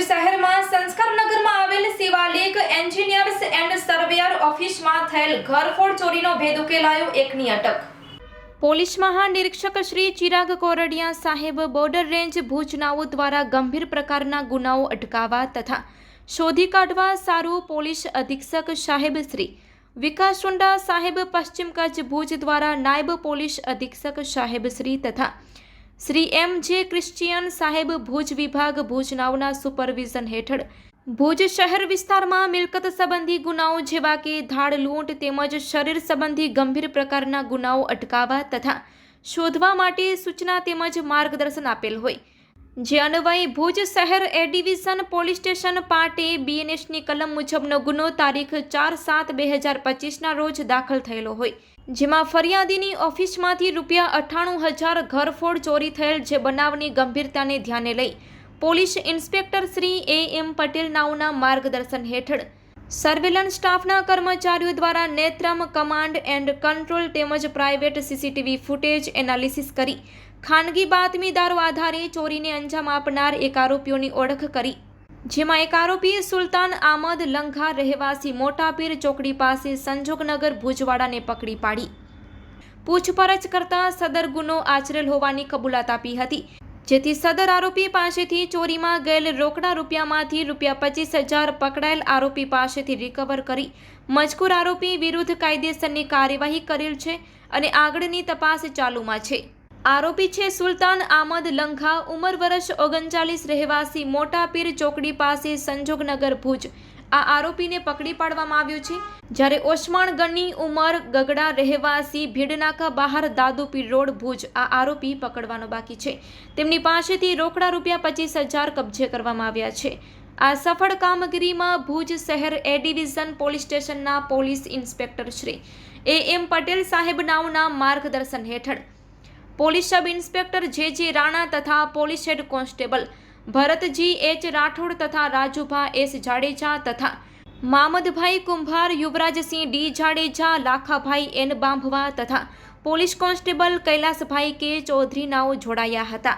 ભુજ શહેરમાં સંસ્કારનગરમાં આવેલ Shivalik engineers and surveyor ઓફિસમાં થયેલ ઘરફોડ ચોરીનો ભેદ ઉકેલાયો એકની અટક. પોલીસ મહાનિરીક્ષક શ્રી ચિરાગ કોરડિયા સાહેબ બોર્ડર રેન્જ ભુજનાઓ દ્વારા ગંભીર પ્રકારના ગુનાઓ અટકાવવા તથા શોધી કાઢવા સારું પોલીસ અધિક્ષક સાહેબ શ્રી વિકાસ સુંડા સાહેબ પશ્ચિમ કચ્છ ભુજ દ્વારા નાયબ પોલીસ અધિક્ષક સાહેબ શ્રી તથા શ્રી એમ જે ક્રિશ્ચિયન સાહેબ ભુજ વિભાગ ભુજનાઓના સુપરવિઝન હેઠળ. ભુજ શહેર વિસ્તારમાં મિલકત સંબંધી ગુનાઓ જેવા કે ધાડ લૂંટ તેમજ શરીર સંબંધી ગંભીર પ્રકારના ગુનાઓ અટકાવવા તથા શોધવા માટે સૂચના તેમજ માર્ગદર્શન આપેલ હોય. જે અન્વયે ભુજ શહેર એ ડિવિઝન પોલીસ સ્ટેશન પાટે બીએનએસની કલમ મુજબનો ગુનો તારીખ ચાર સાત બે હજાર પચીસના રોજ દાખલ થયેલો હોય. જેમાં ફરિયાદીની ઓફિસમાંથી રૂપિયા અઠ્ઠાણું હજાર ઘરફોડ ચોરી થયેલ જે બનાવની ગંભીરતાને ધ્યાને લઈ police inspector Shri A M Patel નાઉના માર્ગદર્શન હેઠળ સર્વેલન્સ સ્ટાફના કર્મચારીઓ દ્વારા નેત્રમ કમાન્ડ એન્ડ કંટ્રોલ તેમજ પ્રાઇવેટ સીસીટીવી ફૂટેજ એનાલિસિસ કરી. ખાનગી બાતમીદારો આધારે ચોરીને અંજામ આપનાર એક આરોપીઓની ઓળખ કરી. જેમાં એક આરોપી સુલતાન આમદ લંઘા રહેવાસી મોટાપીર ચોકડી પાસે સંજોગનગર ભુજવાડાને પકડી પાડી. પૂછપરછ કરતા સદર ગુનો આચરેલ હોવાની કબૂલાત આપી હતી. જેથી સદર આરોપી પાસેથી ચોરીમાં ગયેલ રોકડા રૂપિયામાંથી રૂપિયા પચીસ હજાર પકડાયેલ આરોપી પાસેથી રિકવર કરી મજકૂર આરોપી વિરુદ્ધ કાયદેસરની કાર્યવાહી કરેલ છે અને આગળની તપાસ ચાલુમાં છે. આરોપી છે સુલતાન આમદ લંઘા, ઉંમર વર્ષ ઓગણચાલીસ, રહેવાસી મોટા પીર ચોકડી પાસે સંજોગનગર ભુજ. આ આરોપીને પકડી પાડવામાં આવ્યો છે. જ્યારે ઓસમાણ ઉમર ઉંમર ગગડા રહેવાસી ભીડનાકા બહાર દાદુપીર રોડ ભુજ આ આરોપી પકડવાનો બાકી છે. તેમની પાસેથી રોકડા રૂપિયા પચીસ હજાર કબજે કરવામાં આવ્યા છે. આ સફળ કામગીરીમાં ભુજ શહેર એ ડિવિઝન પોલીસ સ્ટેશનના police inspector Shri A M Patel સાહેબ નાવના માર્ગદર્શન હેઠળ. પોલીસ સબ ઇન્સ્પેક્ટર જે જે રાણા તથા police head constable Bharatji, H. Rathod તથા રાજુભા, એસ. જાડેજા તથા મામદભાઈ કુંભાર, યુવરાજસિંહ ડી. જાડેજા, લાખાભાઈ એન. બાંભવા તથા પોલીસ કોન્સ્ટેબલ કૈલાસભાઈ કે. ચૌધરીનાઓ જોડાયા હતા.